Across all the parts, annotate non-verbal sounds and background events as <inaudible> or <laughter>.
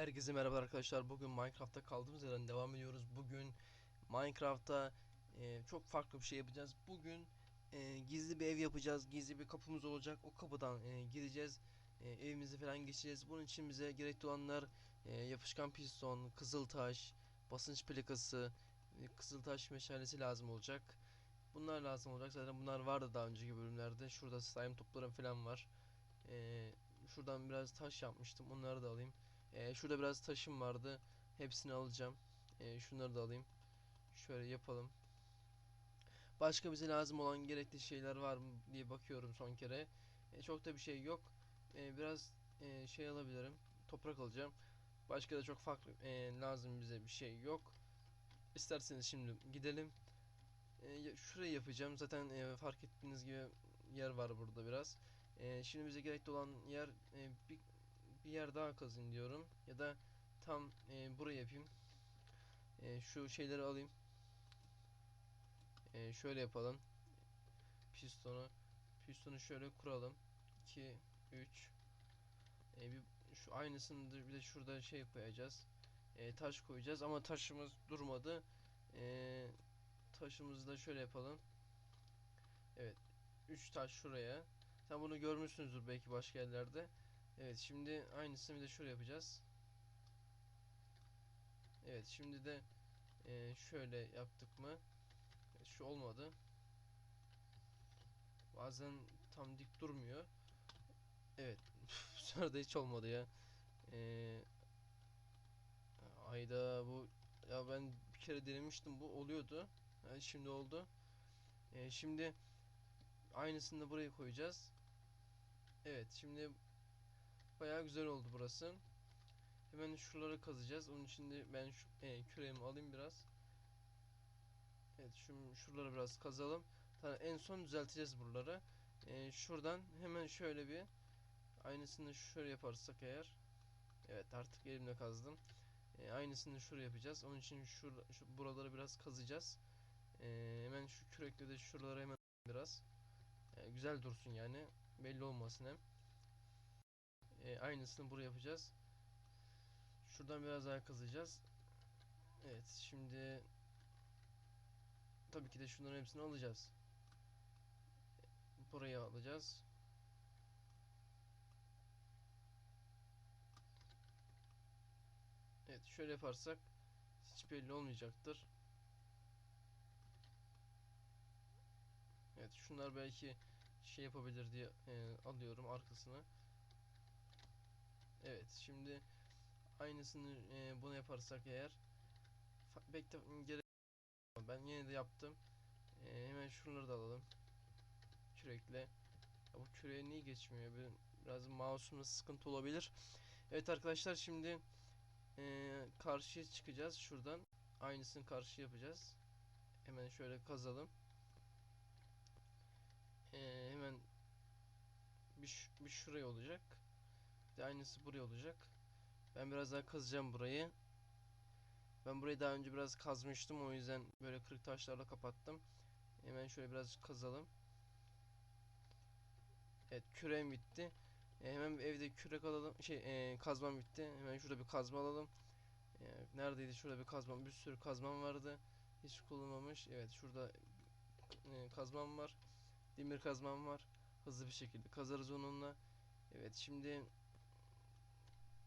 Herkese merhaba arkadaşlar. Bugün Minecraft'ta kaldığımız yerden devam ediyoruz. Bugün Minecraft'ta e, çok farklı bir şey yapacağız. Bugün e, gizli bir ev yapacağız. Gizli bir kapımız olacak. O kapıdan e, gireceğiz. E, evimizi falan geçeceğiz. Bunun için bize gerekli olanlar e, yapışkan piston, kızıltaş, basınç plakası, e, kızıltaş meşalesi lazım olacak. Bunlar lazım olacak. Zaten bunlar vardı daha önceki bölümlerde. Şurada slime toplarım falan var. E, şuradan biraz taş yapmıştım. Onları da alayım. Ee, şurada biraz taşım vardı. Hepsini alacağım. Ee, şunları da alayım. Şöyle yapalım. Başka bize lazım olan gerekli şeyler var mı diye bakıyorum son kere. Ee, çok da bir şey yok. Ee, biraz e, şey alabilirim. Toprak alacağım. Başka da çok farklı e, lazım bize bir şey yok. İsterseniz şimdi gidelim. Ya- şurayı yapacağım. Zaten e, fark ettiğiniz gibi yer var burada biraz. Ee, şimdi bize gerekli olan yer e, bir bir yer daha kazın diyorum. Ya da tam e, burayı yapayım. E, şu şeyleri alayım. E, şöyle yapalım. Pistonu. Pistonu şöyle kuralım. 2, 3. E, bir, şu aynısını bir de şurada şey koyacağız. E, taş koyacağız ama taşımız durmadı. E, taşımızı da şöyle yapalım. Evet. 3 taş şuraya. Sen bunu görmüşsünüzdür belki başka yerlerde. Evet şimdi aynısını bir de şöyle yapacağız. Evet şimdi de e, şöyle yaptık mı? Evet, şu olmadı. Bazen tam dik durmuyor. Evet. <laughs> Sefer de hiç olmadı ya. Ee, ayda bu ya ben bir kere denemiştim bu oluyordu. Yani şimdi oldu. Ee, şimdi aynısını da buraya koyacağız. Evet şimdi Bayağı güzel oldu burası. Hemen şuraları kazacağız. Onun için de ben şu e, küreğimi alayım biraz. Evet şu şuraları biraz kazalım. Tamam, en son düzelteceğiz buraları. E, şuradan hemen şöyle bir aynısını şöyle yaparsak eğer. Evet artık elimle kazdım. E, aynısını şuraya yapacağız. Onun için şur, şu buraları biraz kazacağız. E, hemen şu kürekle de şuraları hemen biraz. E, güzel dursun yani. Belli olmasın hem. E, aynısını buraya yapacağız. Şuradan biraz daha kazıyacağız. Evet şimdi tabii ki de şunların hepsini alacağız. Buraya alacağız. Evet şöyle yaparsak hiç belli olmayacaktır. Evet şunlar belki şey yapabilir diye e, alıyorum arkasına. Evet şimdi aynısını e, bunu yaparsak eğer fa- bekle gerek ben yine de yaptım. E, hemen şunları da alalım. Kürekle. Ya bu küreğe niye geçmiyor? Bir, biraz mouse'umda sıkıntı olabilir. Evet arkadaşlar şimdi e, karşıya çıkacağız şuradan. Aynısını karşı yapacağız. Hemen şöyle kazalım. E, hemen bir, bir şuraya olacak. De aynısı buraya olacak. Ben biraz daha kazacağım burayı. Ben burayı daha önce biraz kazmıştım. O yüzden böyle kırık taşlarla kapattım. Hemen şöyle biraz kazalım. Evet küreğim bitti. E, hemen evde kürek alalım. Şey e, kazmam bitti. Hemen şurada bir kazma alalım. E, neredeydi? Şurada bir kazmam. Bir sürü kazmam vardı. Hiç kullanılmamış. Evet şurada e, kazmam var. Demir kazmam var. Hızlı bir şekilde kazarız onunla. Evet şimdi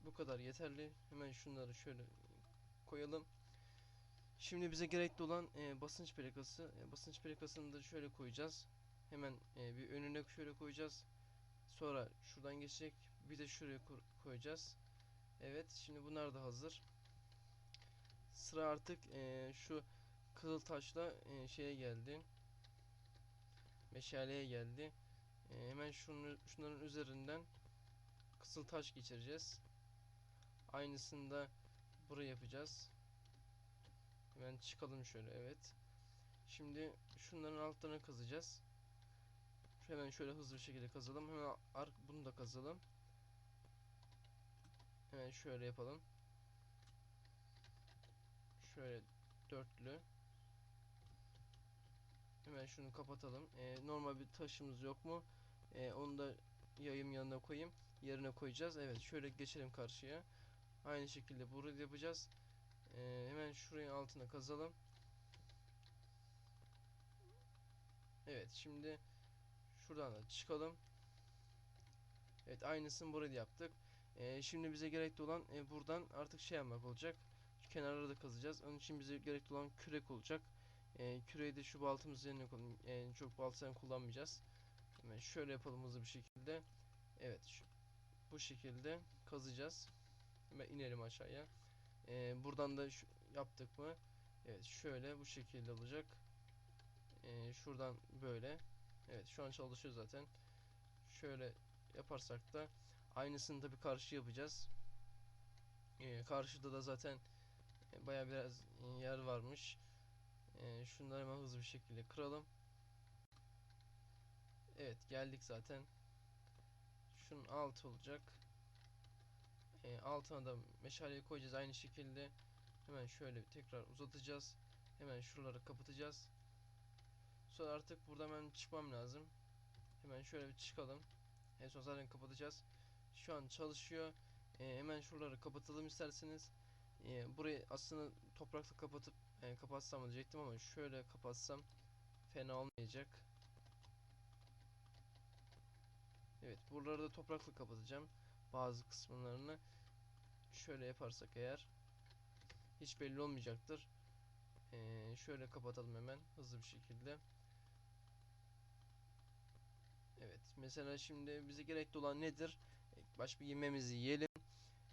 bu kadar yeterli. Hemen şunları şöyle koyalım. Şimdi bize gerekli olan e, basınç plakası. E, basınç plakasını da şöyle koyacağız. Hemen e, bir önüne şöyle koyacağız. Sonra şuradan geçecek. Bir de şuraya ko- koyacağız. Evet, şimdi bunlar da hazır. Sıra artık e, şu kızıl taşla e, şeye geldi. Meşaleye geldi. E, hemen şunu, şunların üzerinden kızıl taş geçireceğiz. Aynısını da buraya yapacağız. Hemen çıkalım şöyle evet. Şimdi şunların altlarını kazacağız. Hemen şöyle hızlı bir şekilde kazalım. Hemen ark bunu da kazalım. Hemen şöyle yapalım. Şöyle dörtlü. Hemen şunu kapatalım. Ee, normal bir taşımız yok mu? Ee, onu da yayım yanına koyayım. Yerine koyacağız. Evet şöyle geçelim karşıya. Aynı şekilde burayı da yapacağız. Ee, hemen şurayın altına kazalım. Evet şimdi şuradan da çıkalım. Evet aynısını buraya da yaptık. Ee, şimdi bize gerekli olan e, buradan artık şey yapmak olacak. Şu kenarları da kazacağız. Onun için bize gerekli olan kürek olacak. Ee, küreği de şu baltamız üzerine koyalım. Yani çok baltadan kullanmayacağız. Hemen şöyle yapalım hızlı bir şekilde. Evet şu, bu şekilde kazacağız. Hemen inelim aşağıya. Ee, buradan da şu, yaptık mı? Evet şöyle bu şekilde olacak. Ee, şuradan böyle. Evet şu an çalışıyor zaten. Şöyle yaparsak da aynısını tabii karşı yapacağız. Ee, karşıda da zaten e, baya biraz yer varmış. Ee, şunları hemen hızlı bir şekilde kıralım. Evet geldik zaten. Şunun altı olacak. Ee, altına da meşaleyi koyacağız aynı şekilde. Hemen şöyle bir tekrar uzatacağız. Hemen şuraları kapatacağız. Sonra artık buradan hemen çıkmam lazım. Hemen şöyle bir çıkalım. En son zaten kapatacağız. Şu an çalışıyor. Ee, hemen şuraları kapatalım isterseniz. Ee, burayı aslında toprakla kapatıp e, kapatsam diyecektim ama şöyle kapatsam fena olmayacak. Evet buraları da toprakla kapatacağım. Bazı kısımlarını şöyle yaparsak eğer hiç belli olmayacaktır. Ee, şöyle kapatalım hemen hızlı bir şekilde. Evet mesela şimdi bize gerekli olan nedir? E, Baş bir yememizi yiyelim.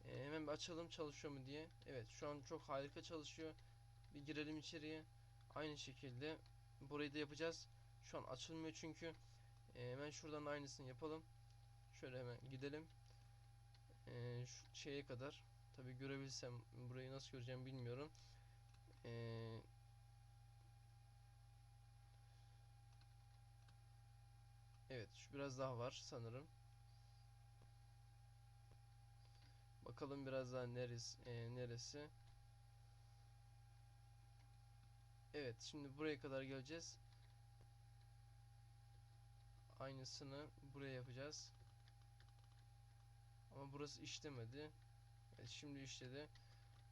Ee, hemen bir açalım çalışıyor mu diye. Evet şu an çok harika çalışıyor. Bir girelim içeriye. Aynı şekilde burayı da yapacağız. Şu an açılmıyor çünkü. Ee, hemen şuradan da aynısını yapalım. Şöyle hemen gidelim. Ee, şu şeye kadar. Tabi görebilsem burayı nasıl göreceğim bilmiyorum. Ee, evet şu biraz daha var sanırım. Bakalım biraz daha neresi, e, neresi. Evet şimdi buraya kadar geleceğiz. Aynısını buraya yapacağız. Ama burası işlemedi. Evet şimdi işledi.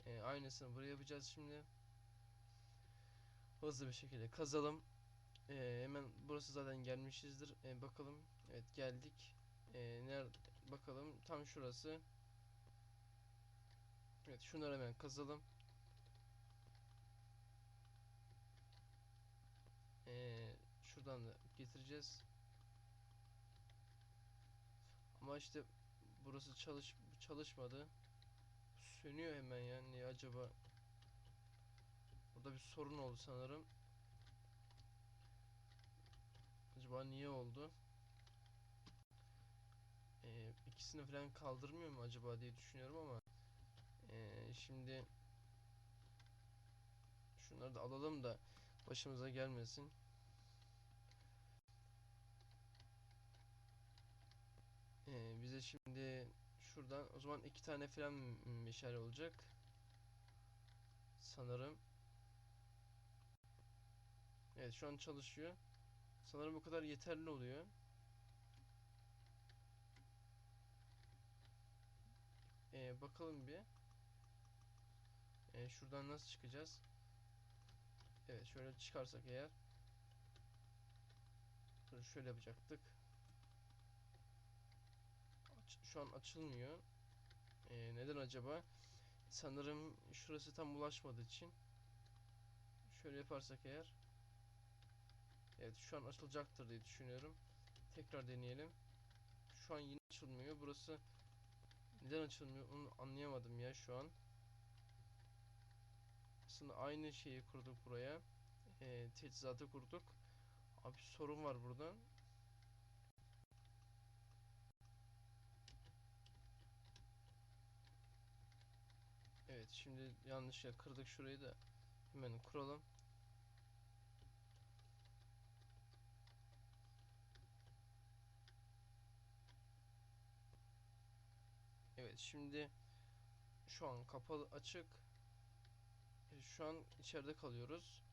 Ee, aynısını buraya yapacağız şimdi. Hızlı bir şekilde kazalım. Ee, hemen burası zaten gelmişizdir. Ee, bakalım. Evet geldik. Ee, nerede? Bakalım tam şurası. Evet şunları hemen kazalım. Ee, şuradan da getireceğiz. Ama işte burası çalış çalışmadı. Sönüyor hemen ya. Niye acaba? Burada bir sorun oldu sanırım. Acaba niye oldu? Ee, ikisini falan kaldırmıyor mu acaba diye düşünüyorum ama ee, şimdi şunları da alalım da başımıza gelmesin. Ee, bize şimdi şuradan o zaman iki tane falan meşale olacak. Sanırım. Evet şu an çalışıyor. Sanırım bu kadar yeterli oluyor. Ee, bakalım bir. Ee, şuradan nasıl çıkacağız? Evet şöyle çıkarsak eğer. Şöyle yapacaktık. Şu an açılmıyor. Ee, neden acaba? Sanırım şurası tam ulaşmadığı için. Şöyle yaparsak eğer. Evet şu an açılacaktır diye düşünüyorum. Tekrar deneyelim. Şu an yine açılmıyor. Burası neden açılmıyor onu anlayamadım ya şu an. Aslında aynı şeyi kurduk buraya. Ee, teçhizatı kurduk. Abi sorun var burada. Evet şimdi yanlışlıkla kırdık şurayı da hemen kuralım. Evet şimdi şu an kapalı açık. E, Şu an içeride kalıyoruz.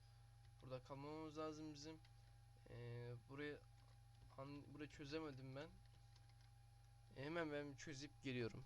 Burada kalmamamız lazım bizim. Ee, burayı burayı çözemedim ben. E, hemen ben çözüp geliyorum.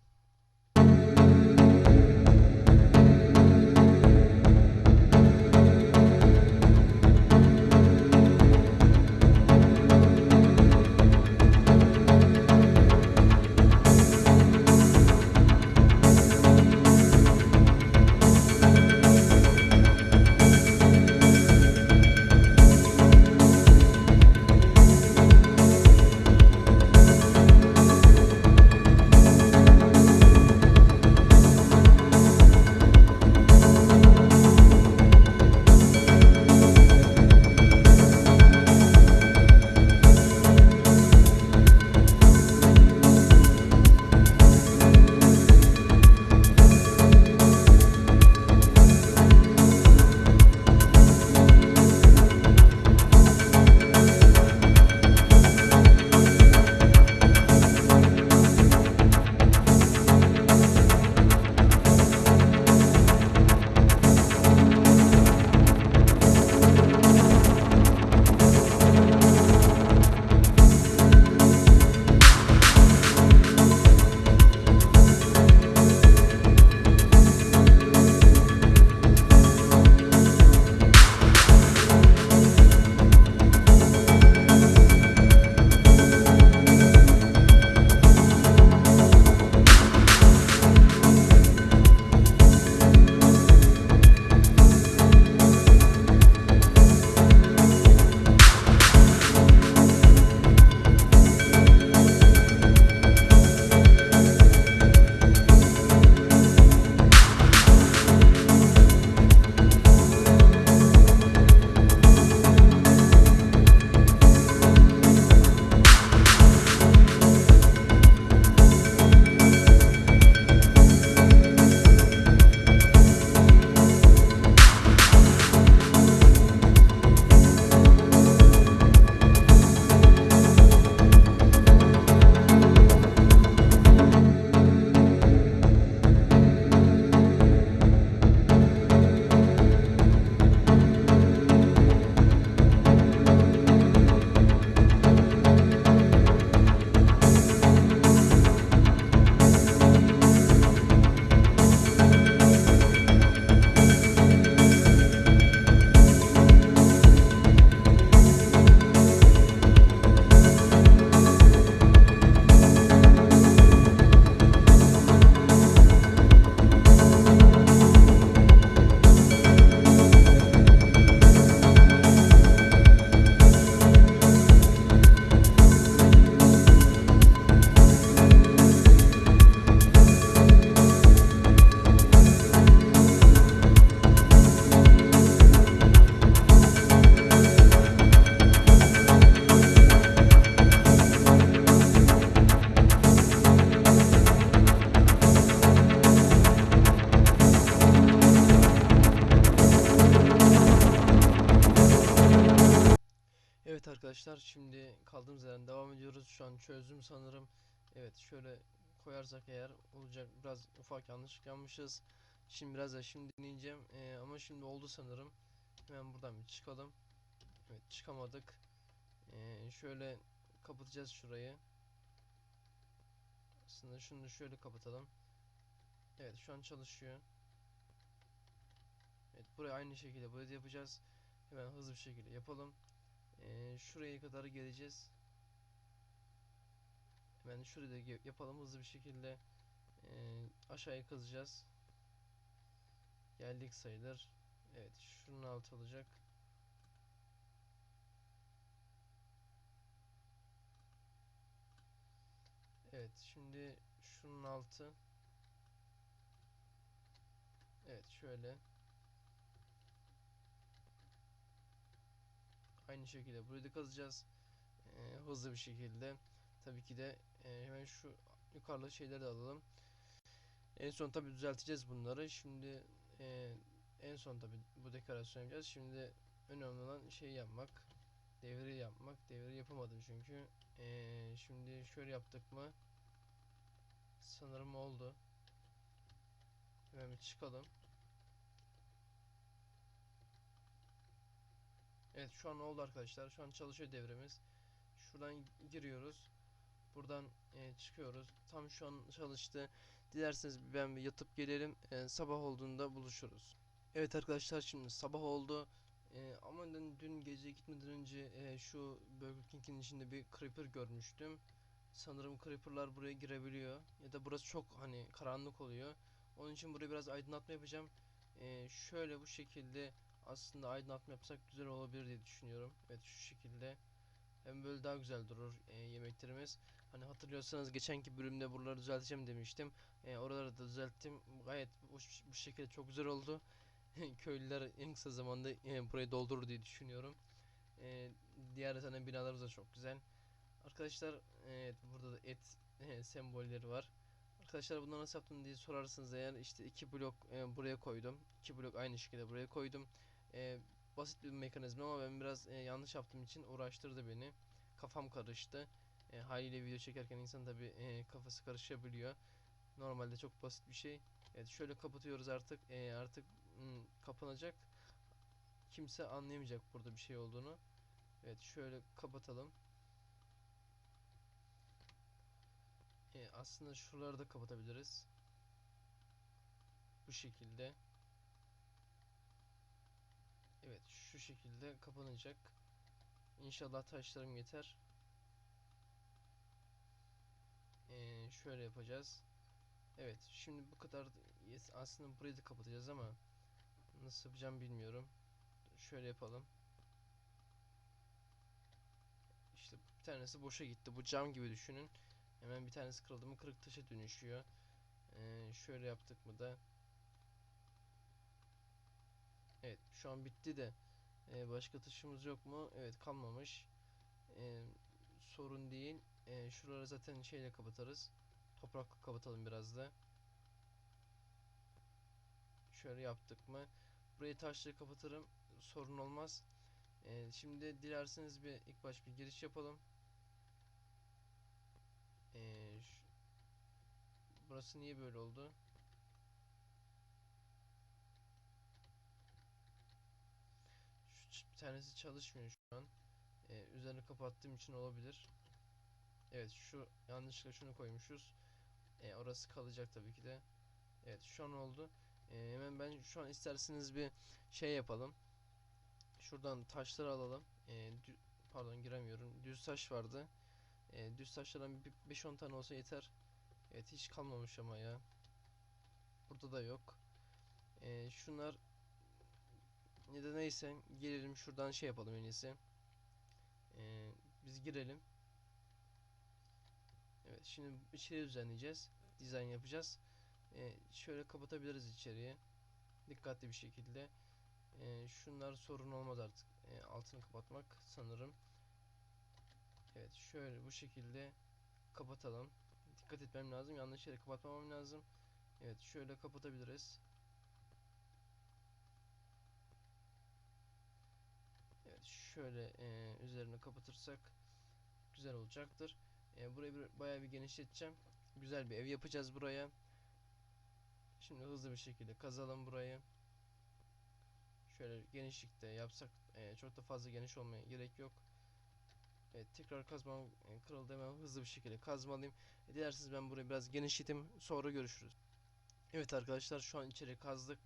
Arkadaşlar şimdi kaldığımız yerden devam ediyoruz. Şu an çözdüm sanırım. Evet şöyle koyarsak eğer olacak biraz ufak yanlışlık yapmışız. Şimdi biraz da şimdi deneyeceğim Ee, ama şimdi oldu sanırım. Hemen buradan bir çıkalım. Evet çıkamadık. Ee, şöyle kapatacağız şurayı. Aslında şunu şöyle kapatalım. Evet şu an çalışıyor. Evet buraya aynı şekilde buraya yapacağız. Hemen hızlı bir şekilde yapalım. Ee, şuraya kadar geleceğiz. Hemen şurayı da ge- yapalım hızlı bir şekilde. Ee, aşağıya kazacağız. Geldik sayılır. Evet şunun altı olacak. Evet şimdi şunun altı. Evet şöyle. Aynı şekilde burayı da kazacağız. Ee, hızlı bir şekilde. Tabii ki de e, hemen şu yukarıda şeyleri de alalım. En son tabii düzelteceğiz bunları. Şimdi e, en son tabii bu dekorasyon yapacağız. Şimdi önemli olan şey yapmak. Devri yapmak. Devri yapamadım çünkü. E, şimdi şöyle yaptık mı? Sanırım oldu. Hemen bir çıkalım. Evet şu an oldu arkadaşlar. Şu an çalışıyor devremiz. Şuradan giriyoruz. Buradan e, çıkıyoruz. Tam şu an çalıştı. Dilerseniz ben bir yatıp gelelim. E, sabah olduğunda buluşuruz. Evet arkadaşlar şimdi sabah oldu. E, ama dün, gece gitmeden önce e, şu Burger King'in içinde bir creeper görmüştüm. Sanırım creeper'lar buraya girebiliyor. Ya da burası çok hani karanlık oluyor. Onun için buraya biraz aydınlatma yapacağım. E, şöyle bu şekilde aslında aydınlatma yapsak güzel olabilir diye düşünüyorum. Evet şu şekilde. Hem böyle daha güzel durur e, yemeklerimiz. Hani hatırlıyorsanız geçenki bölümde buraları düzelteceğim demiştim. E, oraları da düzelttim. Gayet bu, bu şekilde çok güzel oldu. <laughs> Köylüler en kısa zamanda e, burayı doldurur diye düşünüyorum. E, diğer zaten binalarımız da çok güzel. Arkadaşlar evet burada da et e, sembolleri var. Arkadaşlar bunları nasıl yaptım diye sorarsınız eğer işte iki blok e, buraya koydum. iki blok aynı şekilde buraya koydum. E, basit bir mekanizma ama ben biraz e, yanlış yaptığım için uğraştırdı beni. Kafam karıştı. E, haliyle video çekerken insan tabi e, kafası karışabiliyor. Normalde çok basit bir şey. Evet şöyle kapatıyoruz artık. E, artık hmm, kapanacak. Kimse anlayamayacak burada bir şey olduğunu. Evet şöyle kapatalım. E, aslında şuraları da kapatabiliriz. Bu şekilde. Evet şu şekilde kapanacak. İnşallah taşlarım yeter. Ee, şöyle yapacağız. Evet şimdi bu kadar aslında burayı da kapatacağız ama nasıl yapacağım bilmiyorum. Şöyle yapalım. İşte bir tanesi boşa gitti. Bu cam gibi düşünün. Hemen bir tanesi kırıldı mı kırık taşa dönüşüyor. Ee, şöyle yaptık mı da Evet şu an bitti de e, başka taşımız yok mu? Evet kalmamış. E, sorun değil. E, şuraları zaten şeyle kapatırız. Toprakla kapatalım biraz da. Şöyle yaptık mı? Burayı taşla kapatırım. Sorun olmaz. E, şimdi dilerseniz bir ilk baş bir giriş yapalım. E, ş- burası niye böyle oldu? Şu ç- bir tanesi çalışmıyor şu an. Ee, üzerini kapattığım için olabilir. Evet şu yanlışlıkla şunu koymuşuz. Ee, orası kalacak tabii ki de. Evet şu an oldu. Ee, hemen ben şu an isterseniz bir şey yapalım. Şuradan taşları alalım. Ee, pardon giremiyorum. Düz taş vardı. Ee, düz taşlardan bir 5-10 tane olsa yeter. Evet hiç kalmamış ama ya. Burada da yok. Ee, şunlar ya da neyse gelelim şuradan şey yapalım en iyisi. Ee, biz girelim. Evet şimdi içeri düzenleyeceğiz. Dizayn yapacağız. Ee, şöyle kapatabiliriz içeriye. Dikkatli bir şekilde. Ee, şunlar sorun olmaz artık. Ee, altını kapatmak sanırım. Evet şöyle bu şekilde kapatalım. Dikkat etmem lazım. Yanlış yere kapatmamam lazım. Evet şöyle kapatabiliriz. Evet şöyle e, üzerini kapatırsak güzel olacaktır. E, burayı bir, bayağı bir genişleteceğim. Güzel bir ev yapacağız buraya. Şimdi hızlı bir şekilde kazalım burayı. Şöyle genişlikte yapsak e, çok da fazla geniş olmaya gerek yok. Evet tekrar kazmam e, kırıldı hemen hızlı bir şekilde kazmalıyım. E, dilerseniz ben burayı biraz genişleteyim sonra görüşürüz. Evet arkadaşlar şu an içeri kazdık.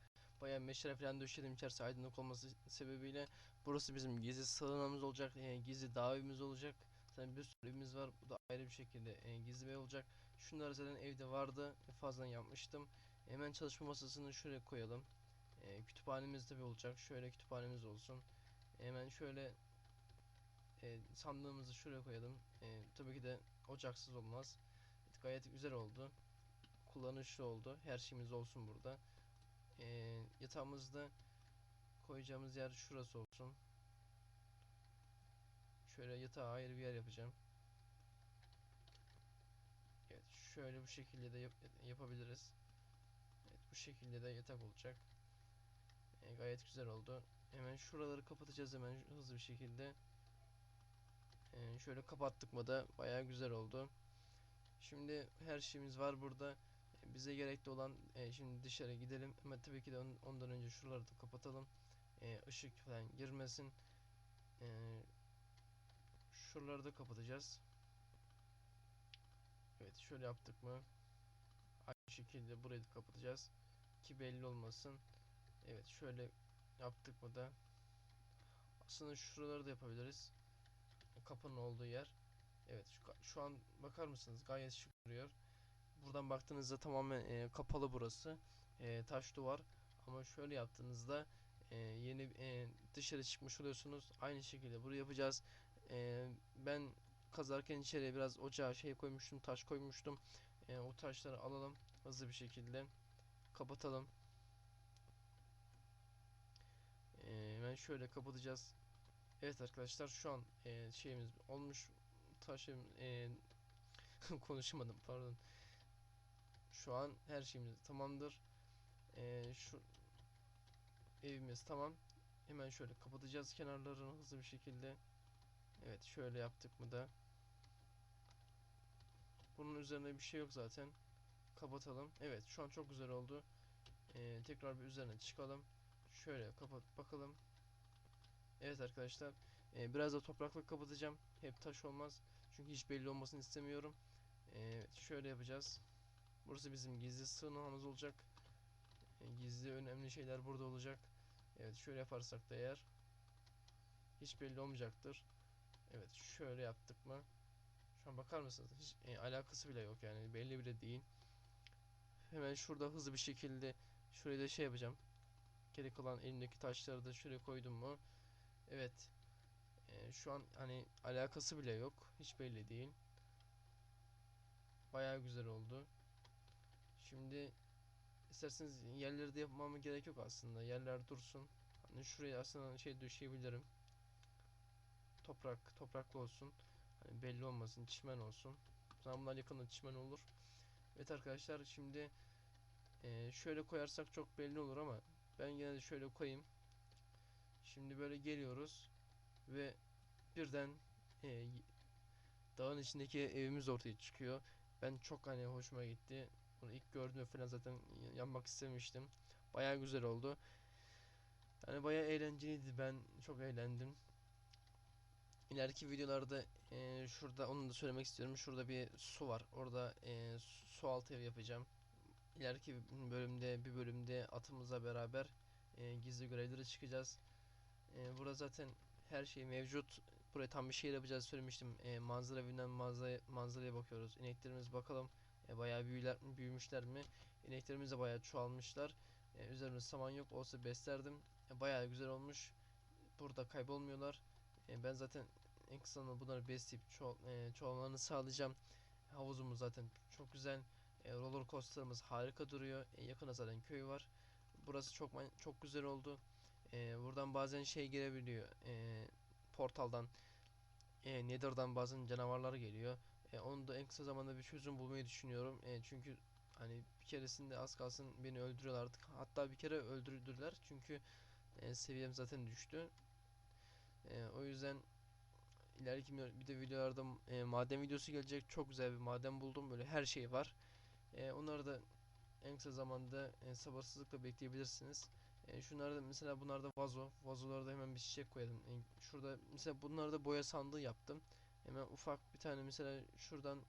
Bayağı meşale falan döşedim içerisi aydınlık olması sebebiyle. Burası bizim gizli sığınağımız olacak. e, gizli dağ evimiz olacak. Zaten bir sürü evimiz var. Bu da ayrı bir şekilde e, gizli bir ev olacak. Şunlar zaten evde vardı. E, fazladan yapmıştım. Hemen çalışma masasını şuraya koyalım. E, kütüphanemiz tabi olacak. Şöyle kütüphanemiz olsun. Hemen şöyle e, sandığımızı şuraya koyalım. E, tabii ki de ocaksız olmaz. Gayet güzel oldu. Kullanışlı oldu. Her şeyimiz olsun burada. E, yatağımızda koyacağımız yer şurası olsun. Şöyle yatağa ayrı bir yer yapacağım. Evet, şöyle bu şekilde de yap- yapabiliriz. Evet, bu şekilde de yatak olacak. E, gayet güzel oldu. Hemen şuraları kapatacağız hemen hızlı bir şekilde. E, şöyle kapattık mı da bayağı güzel oldu. Şimdi her şeyimiz var burada. Bize gerekli olan e, şimdi dışarı gidelim. Ama tabii ki de on- ondan önce şuraları da kapatalım. E, ışık falan girmesin. E, şuraları da kapatacağız. Evet şöyle yaptık mı? Aynı şekilde burayı da kapatacağız. Ki belli olmasın. Evet şöyle yaptık mı da aslında şuraları da yapabiliriz. Kapının olduğu yer. Evet şu, şu an bakar mısınız gayet şık duruyor. Buradan baktığınızda tamamen e, kapalı burası. E, taş duvar. Ama şöyle yaptığınızda e, yeni e, dışarı çıkmış oluyorsunuz. Aynı şekilde burayı yapacağız. E, ben kazarken içeriye biraz ocağa şey koymuştum, taş koymuştum. E, o taşları alalım hızlı bir şekilde kapatalım. E, hemen şöyle kapatacağız. Evet arkadaşlar şu an e, şeyimiz olmuş. Taşım e, <laughs> konuşamadım pardon. Şu an her şeyimiz tamamdır. E, şu evimiz tamam. Hemen şöyle kapatacağız kenarlarını hızlı bir şekilde. Evet şöyle yaptık mı da. Bunun üzerine bir şey yok zaten. Kapatalım. Evet şu an çok güzel oldu. Ee, tekrar bir üzerine çıkalım. Şöyle kapat bakalım. Evet arkadaşlar. ee, biraz da toprakla kapatacağım. Hep taş olmaz. Çünkü hiç belli olmasını istemiyorum. Ee, Evet şöyle yapacağız. Burası bizim gizli sığınağımız olacak. Ee, gizli önemli şeyler burada olacak. Evet şöyle yaparsak da eğer hiç belli olmayacaktır. Evet şöyle yaptık mı? Şu an bakar mısınız? Hiç e, alakası bile yok yani belli bile değil. Hemen şurada hızlı bir şekilde şuraya da şey yapacağım. Geri kalan elimdeki taşları da şuraya koydum mu? Evet. E, şu an hani alakası bile yok. Hiç belli değil. Bayağı güzel oldu. Şimdi isterseniz yerleri de yapmama gerek yok aslında. Yerler dursun. Hani şuraya aslında şey düşebilirim. Toprak, topraklı olsun. Hani belli olmasın, çimen olsun. Zaten bunlar yakında çimen olur. Evet arkadaşlar şimdi eee, şöyle koyarsak çok belli olur ama ben yine de şöyle koyayım. Şimdi böyle geliyoruz ve birden eee, dağın içindeki evimiz ortaya çıkıyor. Ben çok hani hoşuma gitti. Bunu ilk gördüğümde falan zaten yanmak istemiştim. Bayağı güzel oldu. Yani bayağı eğlenceliydi. Ben çok eğlendim. İleriki videolarda eee, şurada onu da söylemek istiyorum. Şurada bir su var. Orada eee, su altı ev yapacağım. İleriki bölümde bir bölümde atımızla beraber eee, gizli görevlere çıkacağız. Eee, burada zaten her şey mevcut. Buraya tam bir şehir yapacağız söylemiştim. Eee, manzara evinden manzara, manzaraya bakıyoruz. İneklerimiz bakalım e, bayağı büyüler, büyümüşler mi? İneklerimiz de bayağı çoğalmışlar. E, üzerinde saman yok olsa beslerdim. E, bayağı güzel olmuş. Burada kaybolmuyorlar. E, ben zaten en kısa zamanda bunları besleyip çoğal, e, çoğalmalarını sağlayacağım. Havuzumuz zaten çok güzel. E, roller coaster'ımız harika duruyor. E, yakında zaten köy var. Burası çok çok güzel oldu. E, buradan bazen şey girebiliyor. E, portaldan e, Nether'dan bazen canavarlar geliyor. E, onu da en kısa zamanda bir çözüm bulmayı düşünüyorum. E, çünkü hani bir keresinde az kalsın beni öldürüyorlardı. Hatta bir kere öldürdüler çünkü e, seviyem zaten düştü. E, o yüzden ileriki bir de videolarda e, maden videosu gelecek. Çok güzel bir maden buldum. Böyle her şey var. E, onları da en kısa zamanda e, sabırsızlıkla bekleyebilirsiniz. E, şunlarda mesela bunlarda vazo. Vazolarda hemen bir çiçek koyalım. E, şurada mesela bunlarda boya sandığı yaptım. Hemen ufak bir tane mesela şuradan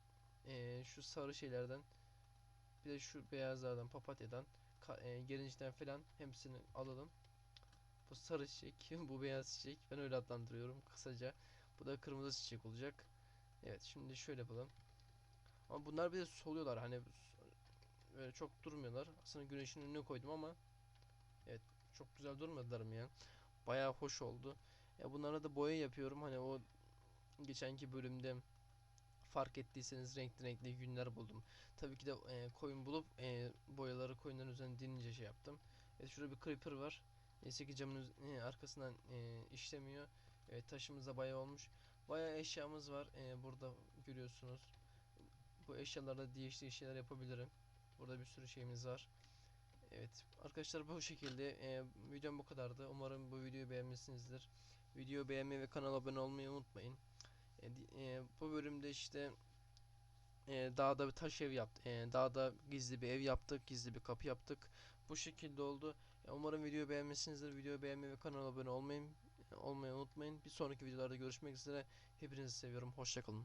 e, şu sarı şeylerden bir de şu beyazlardan papatyadan e, gelinciden falan hepsini alalım. Bu sarı çiçek, <laughs> bu beyaz çiçek. Ben öyle adlandırıyorum kısaca. Bu da kırmızı çiçek olacak. Evet şimdi şöyle yapalım. Ama bunlar bir de soluyorlar hani böyle çok durmuyorlar. Aslında güneşin önüne koydum ama evet çok güzel durmadılar mı ya? Bayağı hoş oldu. Ya bunlara da boya yapıyorum. Hani o geçenki bölümde fark ettiyseniz renkli renkli yünler buldum. Tabii ki de e, koyun bulup e, boyaları koyunların üzerine dinince şey yaptım. Evet şurada bir creeper var. Neyse ki camın e, arkasından e, işlemiyor. Evet taşımız da bayağı olmuş. Bayağı eşyamız var. E, burada görüyorsunuz. Bu eşyalarla değişik şeyler yapabilirim. Burada bir sürü şeyimiz var. Evet arkadaşlar bu şekilde e, videom bu kadardı. Umarım bu videoyu beğenmişsinizdir. Videoyu beğenmeyi ve kanala abone olmayı unutmayın. E, e, bu bölümde işte e, dağda bir taş ev yaptık. E, dağda gizli bir ev yaptık. Gizli bir kapı yaptık. Bu şekilde oldu. E, umarım videoyu beğenmişsinizdir. Videoyu beğenmeyi ve kanala abone olmayı, olmayı unutmayın. Bir sonraki videolarda görüşmek üzere. Hepinizi seviyorum. Hoşçakalın.